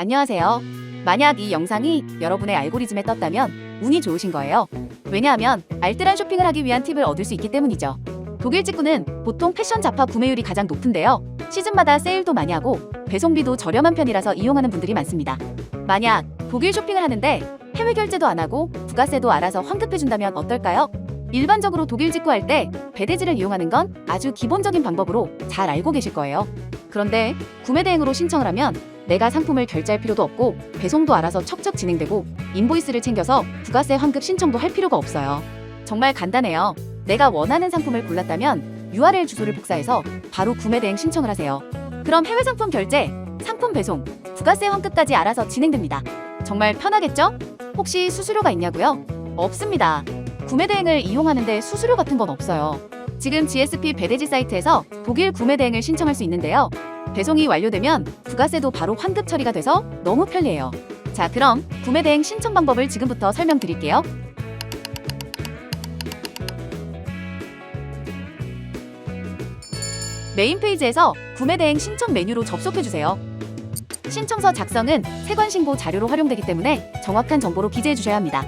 안녕하세요. 만약 이 영상이 여러분의 알고리즘에 떴다면 운이 좋으신 거예요. 왜냐하면 알뜰한 쇼핑을 하기 위한 팁을 얻을 수 있기 때문이죠. 독일 직구는 보통 패션 잡화 구매율이 가장 높은데요. 시즌마다 세일도 많이 하고 배송비도 저렴한 편이라서 이용하는 분들이 많습니다. 만약 독일 쇼핑을 하는데 해외 결제도 안 하고 부가세도 알아서 환급해준다면 어떨까요? 일반적으로 독일 직구할 때 배대지를 이용하는 건 아주 기본적인 방법으로 잘 알고 계실 거예요. 그런데 구매 대행으로 신청을 하면 내가 상품을 결제할 필요도 없고 배송도 알아서 척척 진행되고 인보이스를 챙겨서 부가세 환급 신청도 할 필요가 없어요. 정말 간단해요. 내가 원하는 상품을 골랐다면 URL 주소를 복사해서 바로 구매 대행 신청을 하세요. 그럼 해외 상품 결제, 상품 배송, 부가세 환급까지 알아서 진행됩니다. 정말 편하겠죠? 혹시 수수료가 있냐고요? 없습니다. 구매 대행을 이용하는데 수수료 같은 건 없어요. 지금 GSP 배대지 사이트에서 독일 구매 대행을 신청할 수 있는데요. 배송이 완료되면 부가세도 바로 환급 처리가 돼서 너무 편리해요. 자, 그럼 구매 대행 신청 방법을 지금부터 설명드릴게요. 메인 페이지에서 구매 대행 신청 메뉴로 접속해 주세요. 신청서 작성은 세관 신고 자료로 활용되기 때문에 정확한 정보로 기재해 주셔야 합니다.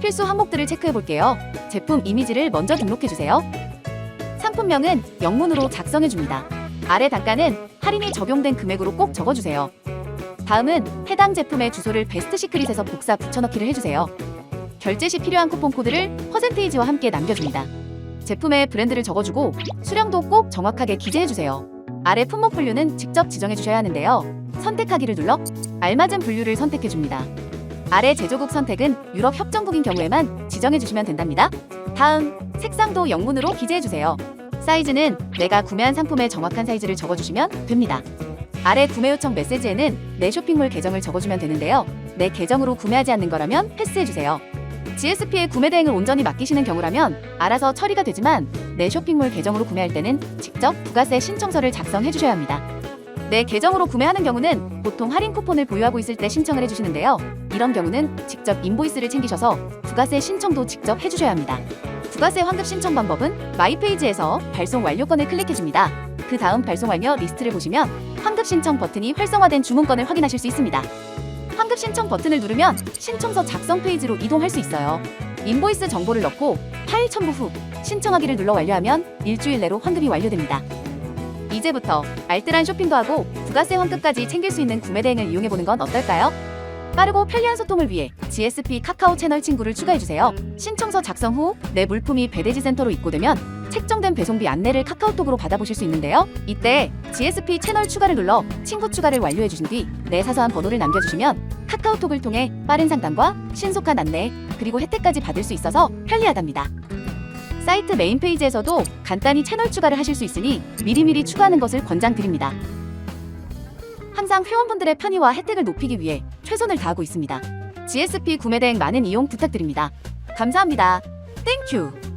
필수 항목들을 체크해 볼게요. 제품 이미지를 먼저 등록해 주세요. 상품명은 영문으로 작성해 줍니다. 아래 단가는 할인이 적용된 금액으로 꼭 적어 주세요. 다음은 해당 제품의 주소를 베스트 시크릿에서 복사 붙여넣기를 해 주세요. 결제 시 필요한 쿠폰 코드를 퍼센테이지와 함께 남겨 줍니다. 제품의 브랜드를 적어 주고 수량도 꼭 정확하게 기재해 주세요. 아래 품목 분류는 직접 지정해 주셔야 하는데요. 선택하기를 눌러 알맞은 분류를 선택해 줍니다. 아래 제조국 선택은 유럽 협정국인 경우에만 지정해 주시면 된답니다. 다음 색상도 영문으로 기재해 주세요. 사이즈는 내가 구매한 상품의 정확한 사이즈를 적어주시면 됩니다. 아래 구매 요청 메시지에는 내 쇼핑몰 계정을 적어주면 되는데요. 내 계정으로 구매하지 않는 거라면 패스해주세요. GSP의 구매 대행을 온전히 맡기시는 경우라면 알아서 처리가 되지만 내 쇼핑몰 계정으로 구매할 때는 직접 부가세 신청서를 작성해 주셔야 합니다. 내 계정으로 구매하는 경우는 보통 할인 쿠폰을 보유하고 있을 때 신청을 해주시는데요. 이런 경우는 직접 인보이스를 챙기셔서 부가세 신청도 직접 해주셔야 합니다. 부가세 환급 신청 방법은 마이 페이지에서 발송 완료권을 클릭해줍니다. 그 다음 발송 완료 리스트를 보시면 환급 신청 버튼이 활성화된 주문건을 확인하실 수 있습니다. 환급 신청 버튼을 누르면 신청서 작성 페이지로 이동할 수 있어요. 인보이스 정보를 넣고 파일 첨부 후 신청하기를 눌러 완료하면 일주일 내로 환급이 완료됩니다. 이제부터 알뜰한 쇼핑도 하고 부가세 환급까지 챙길 수 있는 구매 대행을 이용해 보는 건 어떨까요? 빠르고 편리한 소통을 위해 GSP 카카오 채널 친구를 추가해 주세요. 신청서 작성 후 내 물품이 배대지 센터로 입고되면 책정된 배송비 안내를 카카오톡으로 받아보실 수 있는데요. 이때 GSP 채널 추가를 눌러 친구 추가를 완료해 주신 뒤 내 사소한 번호를 남겨주시면 카카오톡을 통해 빠른 상담과 신속한 안내 그리고 혜택까지 받을 수 있어서 편리하답니다. 사이트 메인 페이지에서도 간단히 채널 추가를 하실 수 있으니 미리미리 추가하는 것을 권장드립니다. 항상 회원분들의 편의와 혜택을 높이기 위해 최선을 다하고 있습니다. GSP 구매 대행 많은 이용 부탁드립니다. 감사합니다. 땡큐.